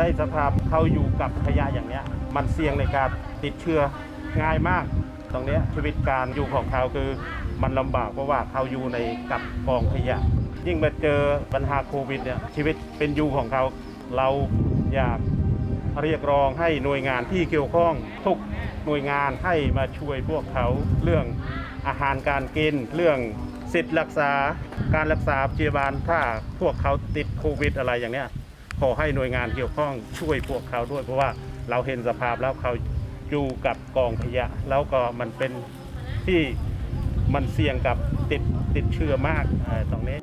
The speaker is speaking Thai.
ได้สภาพเขาอยู่กับขยะอย่างเนี้ย มันเสี่ยงในการติดเชื้อง่ายมาก ตรงเนี้ยชีวิตการอยู่ของเขาคือมันลำบากเพราะว่าเขาอยู่ในกับกองขยะ ยิ่งมาเจอปัญหาโควิดเนี่ยชีวิตเป็นอยู่ของเขาเราอยากเรียกร้องให้หน่วยงานที่เกี่ยวข้องทุกหน่วยงานให้มาช่วยพวกเขาเรื่องอาหารการกินเรื่องสิทธิ์รักษาการรักษาพยาบาลถ้าพวกเขาติดโควิดอะไรอย่างเนี้ย ขอให้หน่วยงานเกี่ยวข้องช่วยพวกเขาด้วย เพราะว่าเราเห็นสภาพแล้วเขาอยู่กับกองขยะ แล้วก็มันเป็นที่มันเสี่ยงกับติดติดเชื้อมากตรงนี้